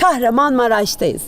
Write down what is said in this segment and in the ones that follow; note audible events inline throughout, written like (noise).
Kahramanmaraş'tayız.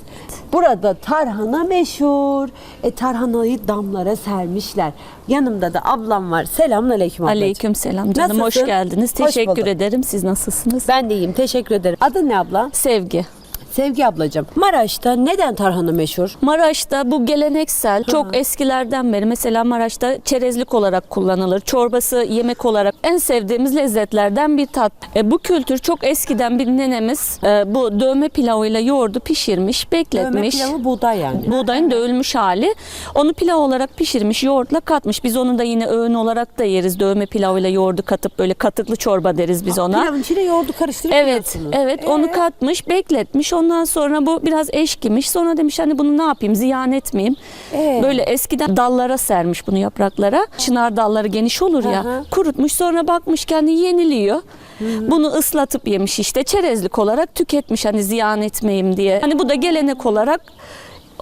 Burada tarhana meşhur. E tarhanayı damlara sermişler. Yanımda da ablam var. Selamünaleyküm ablacığım. Aleyküm selam canım. Nasılsın? Hoş geldiniz. Hoş Teşekkür bulduk. ederim. Siz nasılsınız? Ben de iyiyim. Teşekkür ederim. Adın ne abla? Sevgi. Sevgi ablacığım. Maraş'ta neden tarhana meşhur? Maraş'ta bu geleneksel çok eskilerden beri mesela Maraş'ta çerezlik olarak kullanılır. Çorbası yemek olarak en sevdiğimiz lezzetlerden bir tat. E, bu kültür çok eskiden bir nenemiz e, bu dövme pilavıyla yoğurdu pişirmiş, Dövme bekletmiş. pilavı buğday yani. Buğdayın dövülmüş hali. Onu pilav olarak pişirmiş, yoğurtla katmış. Biz onu da yine öğün olarak da yeriz. Dövme pilavıyla yoğurdu katıp böyle katıklı çorba deriz biz ona. Pilavın içine yoğurdu karıştırıp Evet, yiyorsunuz. evet Ee? onu katmış, bekletmiş. Ondan sonra bu biraz eşkimiş. Sonra demiş hani bunu ne yapayım, ziyan etmeyeyim. Ee? Böyle eskiden dallara sermiş bunu yapraklara. Çınar dalları geniş olur ya. Hı. Kurutmuş sonra bakmış kendi yeniliyor. Bunu ıslatıp yemiş işte çerezlik olarak tüketmiş hani ziyan etmeyeyim diye. Hani bu da gelenek olarak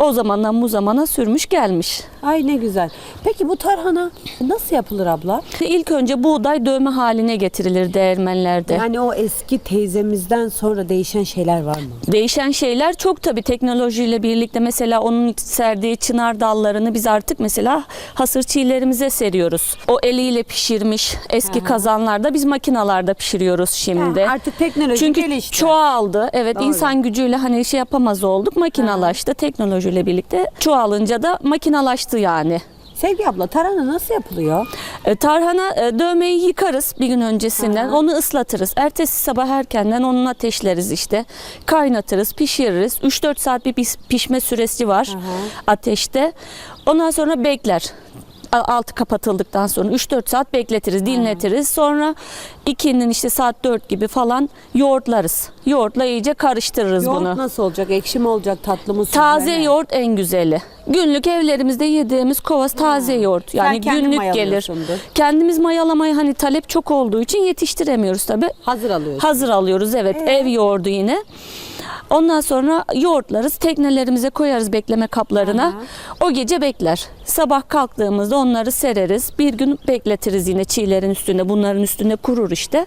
o zamandan bu zamana sürmüş gelmiş. Ay ne güzel. Peki bu tarhana nasıl yapılır abla? İlk önce buğday dövme haline getirilir değirmenlerde. Yani o eski teyzemizden sonra değişen şeyler var mı? Değişen şeyler çok tabii teknolojiyle birlikte mesela onun serdiği çınar dallarını biz artık mesela hasır çiğlerimize seriyoruz. O eliyle pişirmiş eski kazanlarda biz makinalarda pişiriyoruz şimdi. Ha, artık teknoloji Çünkü gelişti. çoğaldı. Evet Doğru. insan gücüyle hani şey yapamaz olduk. Makinalaştı teknolojiyle birlikte. Çoğalınca da makinalaştı yani. Sevgi abla tarhana nasıl yapılıyor? E, Tarhana e, dövmeyi yıkarız bir gün öncesinden. Onu ıslatırız. Ertesi sabah erkenden onu ateşleriz işte. Kaynatırız, pişiririz. 3-4 saat bir pişme süresi var ateşte. Ondan sonra bekler. Altı kapatıldıktan sonra 3-4 saat bekletiriz, dinletiriz. Sonra ikinin işte saat 4 gibi falan yoğurtlarız. Yoğurtla iyice karıştırırız Yoğurt bunu. nasıl olacak? Ekşi mi olacak? Tatlı mı? Taze mi? yoğurt en güzeli. Günlük evlerimizde yediğimiz kovas taze yoğurt. Yani kendin günlük gelir. Kendimiz mayalamaya hani talep çok olduğu için yetiştiremiyoruz tabi. Hazır alıyorsun. Hazır alıyoruz evet. Ee? Ev yoğurdu yine. Ondan sonra yoğurtlarız. Teknelerimize koyarız bekleme kaplarına. O gece bekler. Sabah kalktığımızda onları sereriz. Bir gün bekletiriz yine çiğlerin üstünde. Bunların üstünde kurur işte.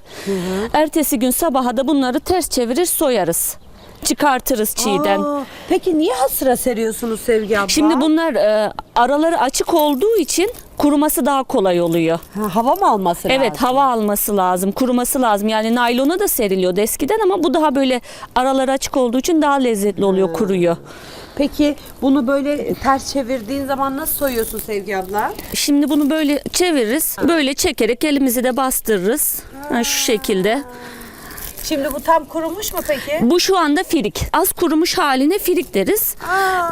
Ertesi gün sabaha da bunları ters çevirir soyarız. Çıkartırız çiğden. Aa, peki niye hasıra seriyorsunuz Sevgi abla? Şimdi bunlar e, araları açık olduğu için kuruması daha kolay oluyor. Ha, hava mı alması Evet lazım? hava alması lazım, kuruması lazım. Yani naylona da seriliyordu eskiden ama bu daha böyle araları açık olduğu için daha lezzetli oluyor, kuruyor. Peki bunu böyle ters çevirdiğin zaman nasıl soyuyorsun Sevgi abla? Şimdi bunu böyle çeviririz. Böyle çekerek elimizi de bastırırız. Ha, şu şekilde. Şimdi bu tam kurumuş mu peki? Bu şu anda firik. Az kurumuş haline firik deriz.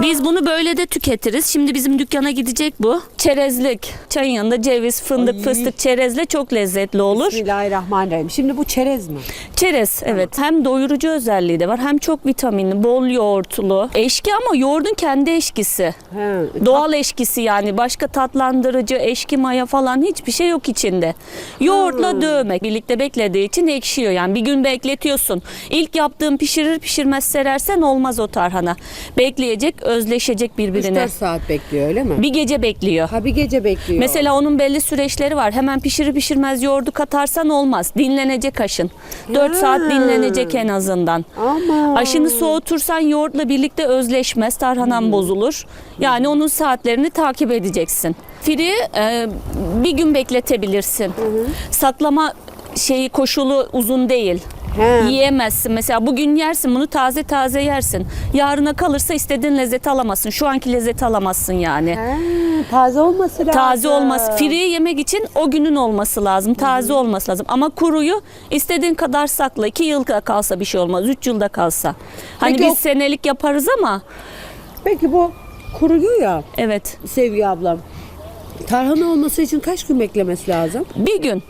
Biz bunu böyle de tüketiriz. Şimdi bizim dükkana gidecek bu. Çerezlik. Çayın yanında ceviz, fındık, Ay. fıstık, çerezle çok lezzetli olur. Bismillahirrahmanirrahim. Şimdi bu çerez mi? Çerez evet hem doyurucu özelliği de var hem çok vitaminli, bol yoğurtlu. Eşki ama yoğurdun kendi eşkisi. He. Doğal eşkisi yani başka tatlandırıcı, eşki maya falan hiçbir şey yok içinde. Yoğurtla dövmek birlikte beklediği için ekşiyor yani bir gün bekletiyorsun. İlk yaptığın pişirir pişirmez serersen olmaz o tarhana. Bekleyecek, özleşecek birbirine. 3-4 saat bekliyor öyle mi? Bir gece bekliyor. Ha bir gece bekliyor. Mesela onun belli süreçleri var. Hemen pişirir pişirmez yoğurdu katarsan olmaz. Dinlenecek aşın. 4 saat dinlenecek en azından. Ama. Aşını soğutursan yoğurtla birlikte özleşmez. Tarhanan Hmm. bozulur. Yani onun saatlerini takip edeceksin. Firi e, bir gün bekletebilirsin. Saklama şeyi koşulu uzun değil. He. Yiyemezsin. Mesela bugün yersin bunu taze taze yersin. Yarına kalırsa istediğin lezzeti alamazsın. Şu anki lezzeti alamazsın yani. Ha, taze olması lazım. Taze olması, firiyi yemek için o günün olması lazım. Taze olması lazım. Ama kuruyu istediğin kadar sakla. iki yılda kalsa bir şey olmaz. Üç yılda kalsa. Hani Peki biz o- senelik yaparız ama Peki bu kuruyor ya evet Sevgi ablam. Tarhana olması için kaç gün beklemesi lazım? bir gün.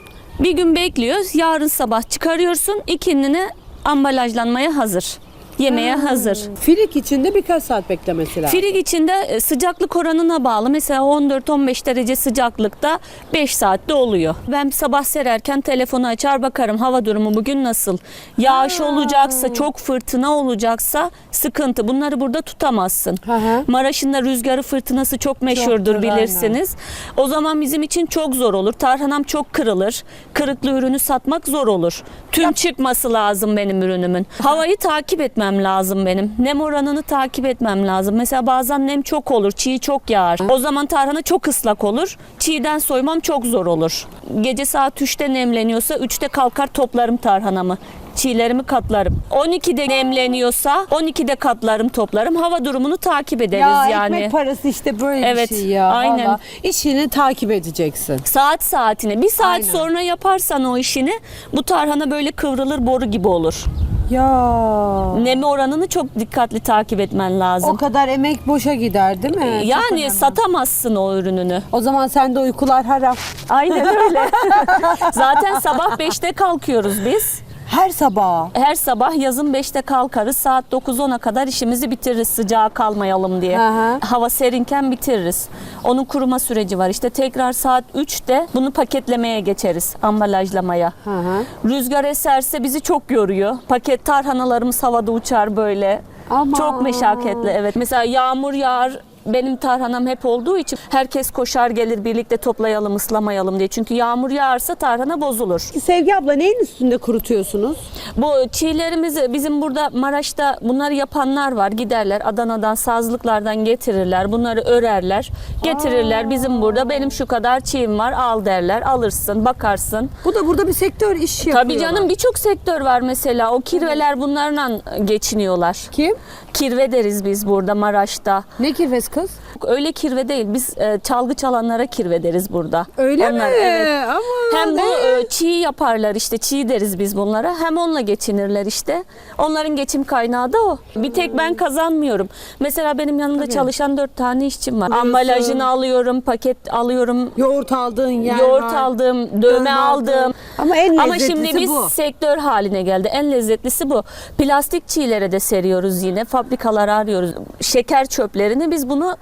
Bir gün bekliyoruz. Yarın sabah çıkarıyorsun. İkinine ambalajlanmaya hazır. Yemeğe hazır. Firik içinde birkaç saat beklemesi lazım. Firik içinde e, sıcaklık oranına bağlı. Mesela 14-15 derece sıcaklıkta 5 saatte oluyor. Ben sabah sererken telefonu açar bakarım hava durumu bugün nasıl. Yağış olacaksa, çok fırtına olacaksa sıkıntı. Bunları burada tutamazsın. Hı hı. Maraş'ın da rüzgarı fırtınası çok meşhurdur Çoktur, bilirsiniz. O zaman bizim için çok zor olur. Tarhanam çok kırılır. Kırıklı ürünü satmak zor olur. Tüm çıkması lazım benim ürünümün. Havayı takip etmem etmem lazım benim. Nem oranını takip etmem lazım. Mesela bazen nem çok olur, çiğ çok yağar. O zaman tarhana çok ıslak olur. Çiğden soymam çok zor olur. Gece saat 3'te nemleniyorsa 3'te kalkar toplarım tarhanamı. Çiğlerimi katlarım. 12'de nemleniyorsa 12'de katlarım toplarım. Hava durumunu takip ederiz Ya yani. ekmek parası işte böyle Evet, bir şey ya. aynen. Valla. İşini takip edeceksin. Saat saatine. Bir saat Aynen. sonra yaparsan o işini bu tarhana böyle kıvrılır boru gibi olur. Ya. Nemi oranını çok dikkatli takip etmen lazım. O kadar emek boşa gider değil mi? Çok yani önemli. satamazsın o ürününü. O zaman sende uykular haram. Aynen öyle. (laughs) Zaten sabah 5'te kalkıyoruz biz. Her sabah. Her sabah yazın 5'te kalkarız. Saat 9-10'a kadar işimizi bitiririz sıcağa kalmayalım diye. Hı. Hava serinken bitiririz. Onun kuruma süreci var. İşte tekrar saat 3'te bunu paketlemeye geçeriz. Ambalajlamaya. Hı. Rüzgar eserse bizi çok yoruyor. Paket tarhanalarımız havada uçar böyle. Aman. Çok meşakkatli evet. Mesela yağmur yağar benim tarhanam hep olduğu için herkes koşar gelir birlikte toplayalım ıslamayalım diye. Çünkü yağmur yağarsa tarhana bozulur. Sevgi abla neyin üstünde kurutuyorsunuz? Bu çiğlerimizi bizim burada Maraş'ta bunları yapanlar var. Giderler Adana'dan, sazlıklardan getirirler. Bunları örerler. Getirirler bizim burada benim şu kadar çiğim var al derler. Alırsın, bakarsın. Bu da burada bir sektör iş yapıyor. Tabii canım birçok sektör var mesela. O kirveler bunlarla geçiniyorlar. Kim? Kirve deriz biz burada Maraş'ta. Ne kirvesi because kız? Öyle kirve değil. Biz e, çalgı çalanlara kirve deriz burada. Öyle Onlar, mi? Evet. Aman. Hem bu e, çiğ yaparlar işte çiğ deriz biz bunlara. Hem onunla geçinirler işte. Onların geçim kaynağı da o. Bir tek ben kazanmıyorum. Mesela benim yanımda çalışan dört tane işçim var. Biliyorsun. Ambalajını alıyorum, paket alıyorum. Yoğurt aldığın yer Yoğurt var. aldım, dövme, Dövme aldım. Ama en Ama lezzetlisi şimdi biz bu. sektör haline geldi. En lezzetlisi bu. Plastik çiğlere de seriyoruz yine. Fabrikaları arıyoruz. Şeker çöplerini biz bunu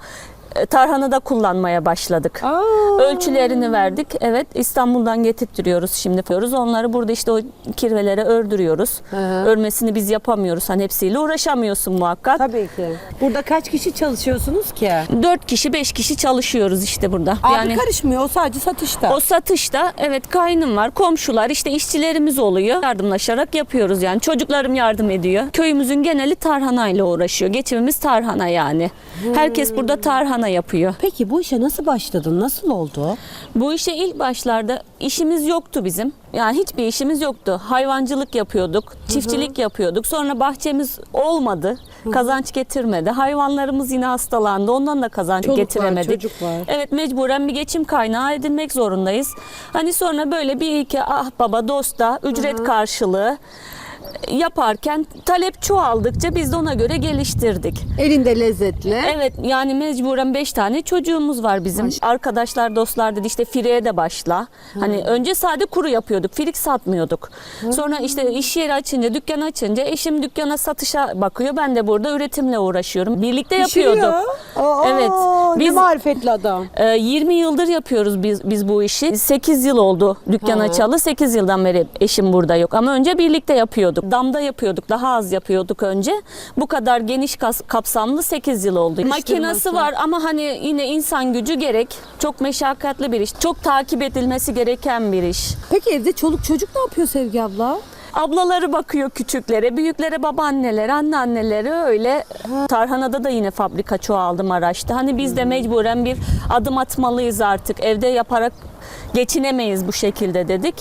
tarhanada kullanmaya başladık. Aa. Ölçülerini verdik. Evet İstanbul'dan getirtiyoruz şimdi yapıyoruz. Onları burada işte o kirvelere ördürüyoruz. hı. Örmesini biz yapamıyoruz. Hani hepsiyle uğraşamıyorsun muhakkak. Tabii ki. Burada kaç kişi çalışıyorsunuz ki? Dört kişi beş kişi çalışıyoruz işte burada. Abi karışmıyor o sadece satışta. O satışta evet kaynım var, komşular işte işçilerimiz oluyor. Yardımlaşarak yapıyoruz yani. Çocuklarım yardım ediyor. Köyümüzün geneli tarhanayla uğraşıyor. Geçimimiz tarhana yani. Herkes burada tarhana yapıyor. Peki bu işe nasıl başladın? Nasıl oldu? Bu işe ilk başlarda işimiz yoktu bizim. Yani hiçbir işimiz yoktu. Hayvancılık yapıyorduk, çiftçilik yapıyorduk. Sonra bahçemiz olmadı. Kazanç getirmedi. Hayvanlarımız yine hastalandı. Ondan da kazanç Çoluk var, getiremedik. çocuk var. Evet mecburen bir geçim kaynağı edinmek zorundayız. Hani sonra böyle bir iki ah baba dosta ücret karşılığı yaparken talep çoğaldıkça biz de ona göre geliştirdik. Elinde lezzetli. Evet yani mecburen 5 tane çocuğumuz var bizim. Arkadaşlar dostlar dedi işte fireye de başla. Hani önce sade kuru yapıyorduk. Firik satmıyorduk. Sonra işte iş yeri açınca, dükkan açınca eşim dükkana satışa bakıyor. Ben de burada üretimle uğraşıyorum. Birlikte yapıyorduk. Aa, Evet. Ne Biz marifetli adam. e, 20 yıldır yapıyoruz biz biz bu işi. 8 yıl oldu dükkan açalı. 8 yıldan beri eşim burada yok. Ama önce birlikte yapıyorduk. Damda yapıyorduk. Daha az yapıyorduk önce. Bu kadar geniş kapsamlı 8 yıl oldu. Makinası var ama hani yine insan gücü gerek. Çok meşakkatli bir iş. Çok takip edilmesi gereken bir iş. Peki evde çoluk çocuk ne yapıyor Sevgi abla? Ablaları bakıyor küçüklere, büyüklere babaanneleri, anneanneleri öyle. Tarhanada da yine fabrika çoğaldı Maraş'ta. Hani biz de mecburen bir adım atmalıyız artık. Evde yaparak geçinemeyiz bu şekilde dedik.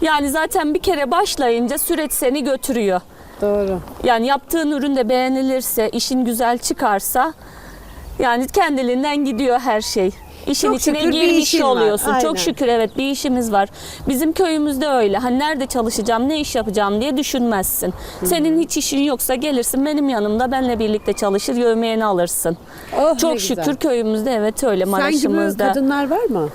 Yani zaten bir kere başlayınca süreç seni götürüyor. Doğru. Yani yaptığın ürün de beğenilirse, işin güzel çıkarsa yani kendiliğinden gidiyor her şey. İşin Çok içine şükür bir girmiş işin var, oluyorsun. aynen. Çok şükür evet bir işimiz var. Bizim köyümüzde öyle. Hani nerede çalışacağım, ne iş yapacağım diye düşünmezsin. Senin hiç işin yoksa gelirsin benim yanımda benle birlikte çalışır, yövmeyeni alırsın. Oh, ne Çok güzel. şükür köyümüzde evet öyle Sen gibi Maraş'ımızda. kadınlar var mı?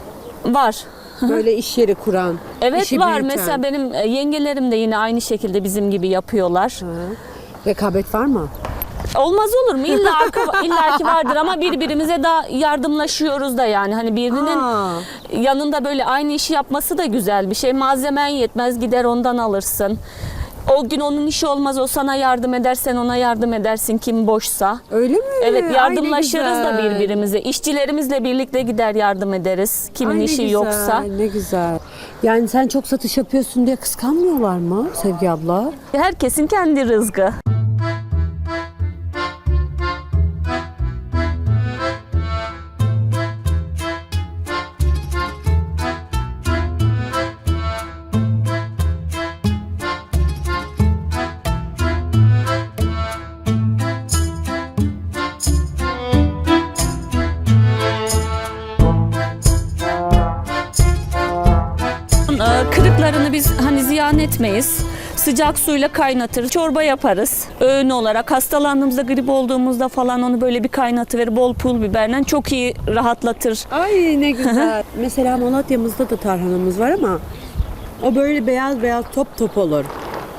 Var. Böyle iş yeri kuran, Evet işi var. büyüten. Mesela benim e, yengelerim de yine aynı şekilde bizim gibi yapıyorlar. Ha. Rekabet var mı? Olmaz olur mu? İlla ki, illa ki vardır ama birbirimize daha yardımlaşıyoruz da yani. Hani birinin Aa. yanında böyle aynı işi yapması da güzel bir şey. Malzemen yetmez gider ondan alırsın. O gün onun işi olmaz o sana yardım eder sen ona yardım edersin kim boşsa. Öyle mi? Evet yardımlaşırız da güzel. birbirimize. İşçilerimizle birlikte gider yardım ederiz. Kimin Ay, ne işi güzel, yoksa. Ne güzel. Yani sen çok satış yapıyorsun diye kıskanmıyorlar mı Sevgi abla? Herkesin kendi rızkı. Etmeyiz. Sıcak suyla kaynatırız. Çorba yaparız. Öğün olarak hastalandığımızda grip olduğumuzda falan onu böyle bir kaynatıverir. Bol pul biberle çok iyi rahatlatır. Ay ne (laughs) güzel. Mesela Malatya'mızda da tarhanamız var ama o böyle beyaz beyaz top top olur.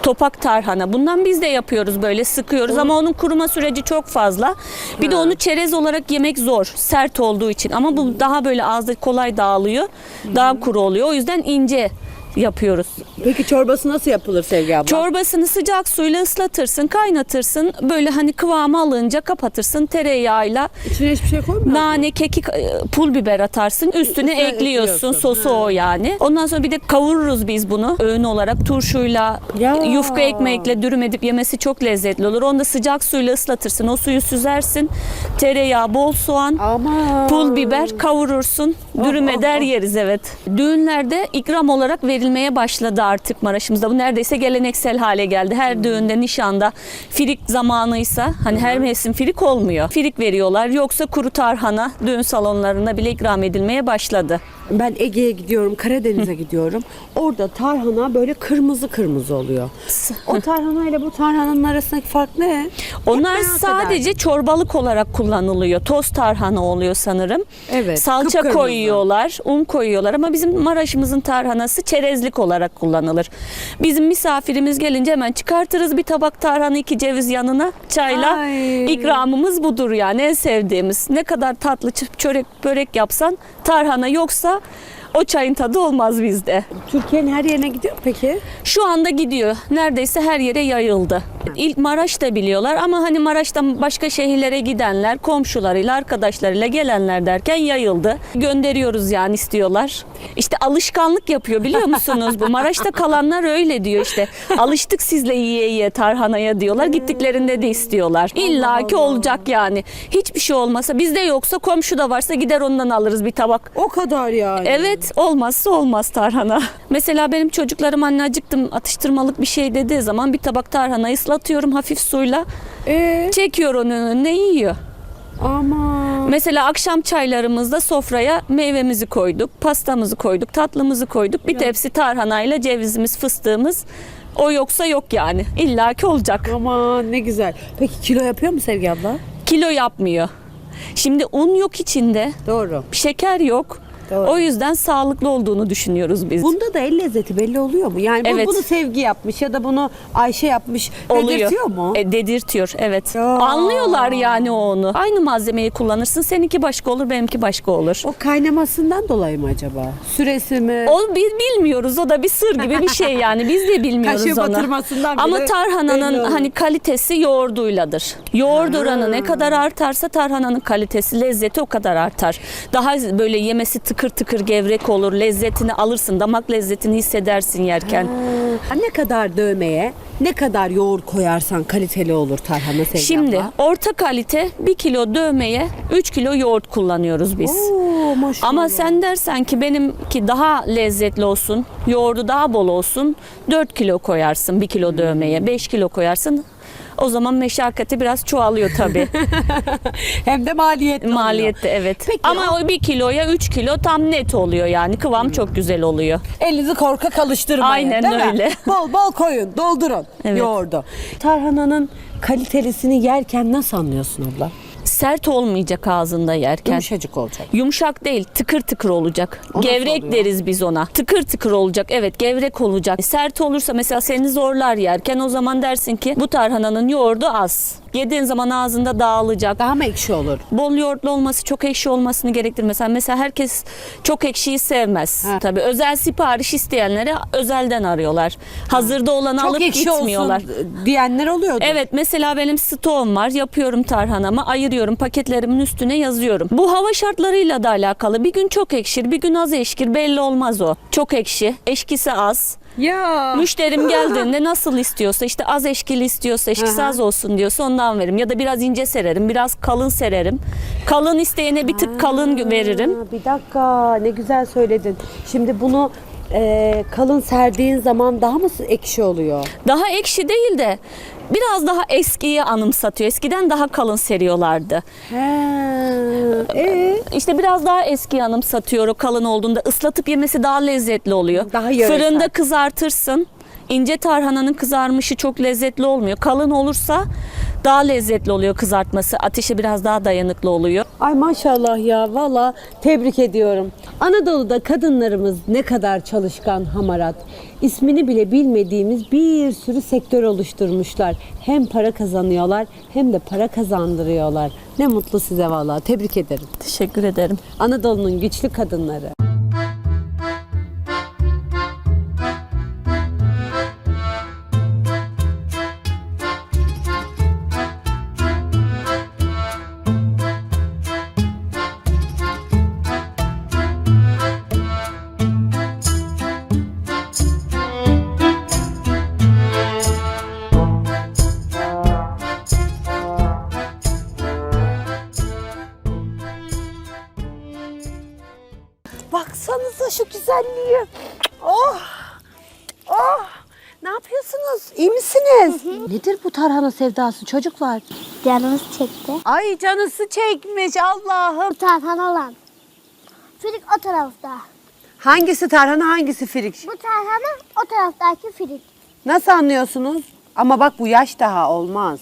Topak tarhana. Bundan biz de yapıyoruz böyle sıkıyoruz ama onun kuruma süreci çok fazla. Bir de onu çerez olarak yemek zor. Sert olduğu için ama bu daha böyle ağızda kolay dağılıyor. Daha kuru oluyor. O yüzden ince yapıyoruz. Peki çorbası nasıl yapılır Sevgi abla? Çorbasını sıcak suyla ıslatırsın, kaynatırsın. Böyle hani kıvamı alınca kapatırsın tereyağıyla. İçine hiçbir şey koymuyor? Nane, kekik, e, pul biber atarsın. Üstüne Üstüne ekliyorsun. ekliyorsun. Sosu o yani. Ondan sonra bir de kavururuz biz bunu öğün olarak turşuyla, Ya. yufka ekmekle dürüm edip yemesi çok lezzetli olur. Onu da sıcak suyla ıslatırsın. O suyu süzersin. Tereyağı, bol soğan, Ama Pul biber kavurursun, dürüm oh, eder oh. yeriz evet. Düğünlerde ikram olarak verilmeye başladı artık Maraş'ımızda. Bu neredeyse geleneksel hale geldi. Hmm. Her düğünde, nişanda firik zamanıysa hani her mevsim firik olmuyor. Firik veriyorlar. Yoksa kuru tarhana düğün salonlarında bile ikram edilmeye başladı. Ben Ege'ye gidiyorum, Karadeniz'e gidiyorum. Orada tarhana böyle kırmızı kırmızı oluyor. O tarhana ile bu tarhananın arasındaki fark ne? Onlar merak sadece çorbalık olarak kullanılıyor. Toz tarhana oluyor sanırım. Evet, Salça kıpkırmızı. koyuyorlar, un koyuyorlar ama bizim Maraş'ımızın tarhanası çerezlik olarak kullanılır. Bizim misafirimiz gelince hemen çıkartırız bir tabak tarhana, iki ceviz yanına çayla. Ay. İkramımız budur yani en sevdiğimiz. Ne kadar tatlı çö- çörek börek yapsan tarhana yoksa o çayın tadı olmaz bizde. Türkiye'nin her yerine gidiyor mu peki? Şu anda gidiyor. Neredeyse her yere yayıldı. İlk Maraş'ta biliyorlar ama hani Maraş'tan başka şehirlere gidenler, komşularıyla, arkadaşlarıyla gelenler derken yayıldı. Gönderiyoruz yani istiyorlar. İşte alışkanlık yapıyor biliyor musunuz bu? Maraş'ta kalanlar öyle diyor işte. Alıştık sizle yiye yiye tarhanaya diyorlar. Gittiklerinde de istiyorlar. İlla ki olacak yani. Hiçbir şey olmasa bizde yoksa komşuda varsa gider ondan alırız bir tabak. O kadar yani. Evet olmazsa olmaz tarhana. (laughs) Mesela benim çocuklarım anne acıktım atıştırmalık bir şey dediği zaman bir tabak tarhanayı ıslatıyorum hafif suyla. Ee, Çekiyor onun önüne yiyor. ama Mesela akşam çaylarımızda sofraya meyvemizi koyduk, pastamızı koyduk, tatlımızı koyduk. Bir tepsi tarhanayla cevizimiz, fıstığımız. O yoksa yok yani. İlla ki olacak. aman ne güzel. Peki kilo yapıyor mu Sevgi abla? Kilo yapmıyor. Şimdi un yok içinde, Doğru. şeker yok. Doğru. O yüzden sağlıklı olduğunu düşünüyoruz biz. Bunda da el lezzeti belli oluyor mu? Yani bu- Evet. bunu Sevgi yapmış ya da bunu Ayşe yapmış. oluyor. Dedirtiyor mu? E, dedirtiyor evet. Ya. Anlıyorlar yani onu. Aynı malzemeyi kullanırsın. Seninki başka olur, benimki başka olur. O kaynamasından dolayı mı acaba? Süresi mi? O biz bilmiyoruz. O da bir sır gibi bir şey yani. Biz de bilmiyoruz Kaşığı onu. batırmasından Ama tarhananın hani kalitesi yoğurduyladır. Yoğurt oranı ne kadar artarsa tarhananın kalitesi, lezzeti o kadar artar. Daha böyle yemesi tıkır tıkır gevrek olur. Lezzetini alırsın. Damak lezzetini hissedersin yerken. Ha, ne kadar dövmeye, ne kadar yoğurt koyarsan kaliteli olur tarhana Sevgi Şimdi abla? orta kalite 1 kilo dövmeye 3 kilo yoğurt kullanıyoruz biz. Oo, maşallah. Ama sen dersen ki benimki daha lezzetli olsun, yoğurdu daha bol olsun, 4 kilo koyarsın 1 kilo dövmeye, 5 kilo koyarsın. O zaman meşakkati biraz çoğalıyor tabii. (laughs) Hem de maliyetli oluyor. Maliyette evet. Peki Ama o 1 kiloya 3 kilo tam net oluyor yani. Kıvam çok güzel oluyor. Elinizi korkak alıştırmayın. Aynen değil mi? öyle. (laughs) Bol bol koyun, doldurun Evet. yoğurdu. Tarhananın kalitelisini yerken nasıl anlıyorsun abla? Sert olmayacak ağzında yerken. Yumuşacık olacak. Yumuşak değil, tıkır tıkır olacak. O gevrek deriz biz ona. Tıkır tıkır olacak. Evet, gevrek olacak. Sert olursa mesela seni zorlar yerken o zaman dersin ki bu tarhananın yoğurdu az. Yediğin zaman ağzında dağılacak. Daha mı ekşi olur? Bol yoğurtlu olması çok ekşi olmasını gerektirmez. Mesela, mesela herkes çok ekşiyi sevmez. Ha. Tabii özel sipariş isteyenlere özelden arıyorlar. Hazırda olanı Çok alıp ekşi gitmiyorlar. olsun diyenler oluyordu. Evet mesela benim stoğum var. Yapıyorum tarhanamı, ayırıyorum, paketlerimin üstüne yazıyorum. Bu hava şartlarıyla da alakalı. Bir gün çok ekşir, bir gün az ekşir. Belli olmaz o. Çok ekşi, eşkisi az. Ya. Müşterim (laughs) geldiğinde nasıl istiyorsa işte az eşkili istiyorsa eşkisi az olsun diyorsa ondan veririm. Ya da biraz ince sererim, biraz kalın sererim. Kalın isteyene bir tık kalın veririm. Bir dakika ne güzel söyledin. Şimdi bunu e, kalın serdiğin zaman daha mı ekşi oluyor? Daha ekşi değil de biraz daha eskiyi anımsatıyor. Eskiden daha kalın seriyorlardı. He. E, İşte biraz daha eski anımsatıyor o kalın olduğunda. ıslatıp yemesi daha lezzetli oluyor. Daha yöresel. Fırında kızartırsın. İnce tarhananın kızarmışı çok lezzetli olmuyor. Kalın olursa daha lezzetli oluyor kızartması. Ateşe biraz daha dayanıklı oluyor. Ay maşallah ya valla tebrik ediyorum. Anadolu'da kadınlarımız ne kadar çalışkan hamarat. İsmini bile bilmediğimiz bir sürü sektör oluşturmuşlar. Hem para kazanıyorlar hem de para kazandırıyorlar. Ne mutlu size valla tebrik ederim. Teşekkür ederim. Anadolu'nun güçlü kadınları. Tarhana sevdası çocuklar? Canımız çekti. Ay canısı çekmiş Allah'ım. Bu tarhan olan. Firik o tarafta. Hangisi tarhana hangisi firik? Bu tarhana o taraftaki firik. Nasıl anlıyorsunuz? Ama bak bu yaş daha olmaz.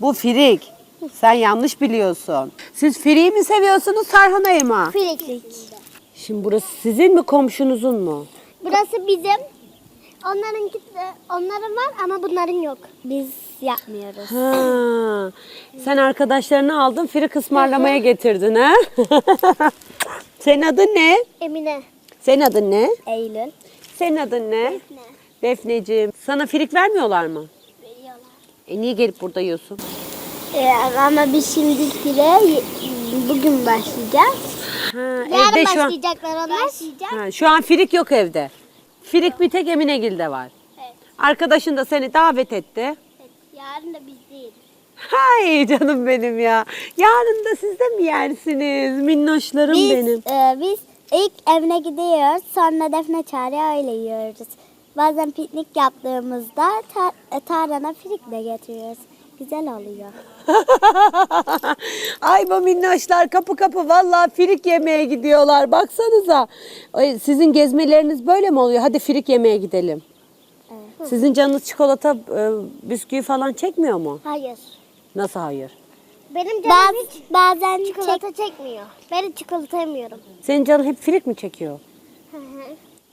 Bu firik. Sen yanlış biliyorsun. Siz firiği mi seviyorsunuz tarhanayı mı? Firiklik. Şimdi burası sizin mi komşunuzun mu? Burası bizim. Onlarınki de, onların var ama bunların yok. Biz yapmıyoruz. Ha, sen arkadaşlarını aldın firik ısmarlamaya getirdin ha? (laughs) Senin adın ne? Emine. Senin adın ne? Eylül. Senin adın ne? Ne? Defneciğim. Sana firik vermiyorlar mı? Veriyorlar. E niye gelip burada yiyorsun? Ee, ama biz şimdi fire bugün başlayacağız. Ha, Yarın evde şu an, başlayacaklar onlar. Ha, şu an firik yok evde. Firik bir tek Eminegil'de var. Evet. Arkadaşın da seni davet etti. Yarın da biz değil. Hay canım benim ya. Yarın da siz de mi yersiniz? Minnoşlarım Biz, benim. e, biz ilk evine gidiyoruz. Sonra defne çağırıyor öyle yiyoruz. Bazen piknik yaptığımızda tar e, tarhana frikle getiriyoruz. Güzel oluyor. (laughs) Ay bu minnoşlar kapı kapı vallahi firik yemeye gidiyorlar. Baksanıza. Sizin gezmeleriniz böyle mi oluyor? Hadi firik yemeye gidelim. Sizin canınız çikolata, e, bisküvi falan çekmiyor mu? Hayır. Nasıl hayır? Benim canım hiç bazen çikolata çekmiyor. Ben hiç çikolata yemiyorum. Senin canın hep firik mi çekiyor?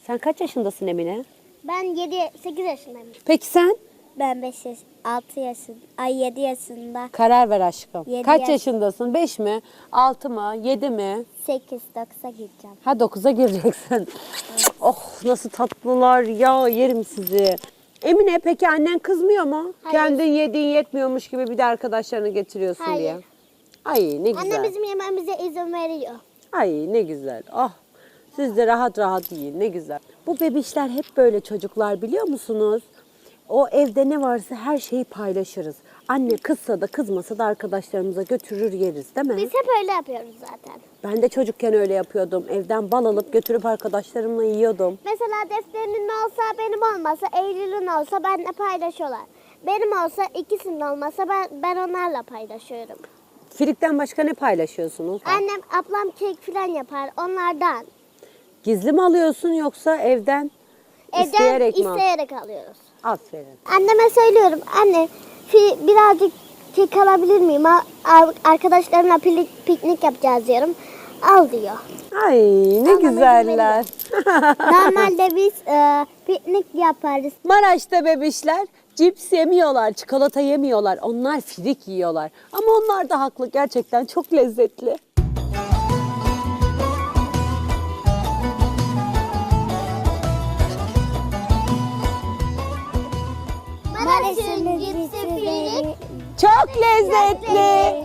Sen kaç yaşındasın Emine? ben 7-8 yaşındayım. Peki sen? Ben 5 yaş, 6 yaşında, ay 7 yaşında, Karar ver aşkım. Yedi Kaç yaş. yaşındasın? 5 mi? 6 mı? 7 mi? 8 9'a gideceğim. Ha 9'a gireceksin. oh nasıl tatlılar ya yerim sizi. Emine peki annen kızmıyor mu? Hayır. Kendin yediğin yetmiyormuş gibi bir de arkadaşlarını getiriyorsun Hayır. diye. Ay ne güzel. Annem bizim yememize izin veriyor. Ay ne güzel. Ah siz de rahat rahat yiyin ne güzel. Bu bebişler hep böyle çocuklar biliyor musunuz? O evde ne varsa her şeyi paylaşırız. Anne kızsa da kızmasa da arkadaşlarımıza götürür yeriz değil mi? Biz hep öyle yapıyoruz zaten. Ben de çocukken öyle yapıyordum. Evden bal alıp götürüp arkadaşlarımla yiyordum. Mesela defterinin olsa benim olmasa Eylül'ün olsa benimle paylaşıyorlar. Benim olsa ikisinin olmasa ben, ben onlarla paylaşıyorum. Filikten başka ne paylaşıyorsunuz? Annem, ablam kek falan yapar onlardan. Gizli mi alıyorsun yoksa evden Evden isteyerek mi? isteyerek alıyoruz. Aferin. Anneme söylüyorum anne fi- birazcık kek alabilir miyim? Arkadaşlarımla piknik yapacağız diyorum. Al diyor. Ay ne Ama güzeller. Normalde biz e, piknik yaparız. Maraş'ta bebişler cips yemiyorlar, çikolata yemiyorlar. Onlar firik yiyorlar. Ama onlar da haklı. Gerçekten çok lezzetli. Çok lezzetli.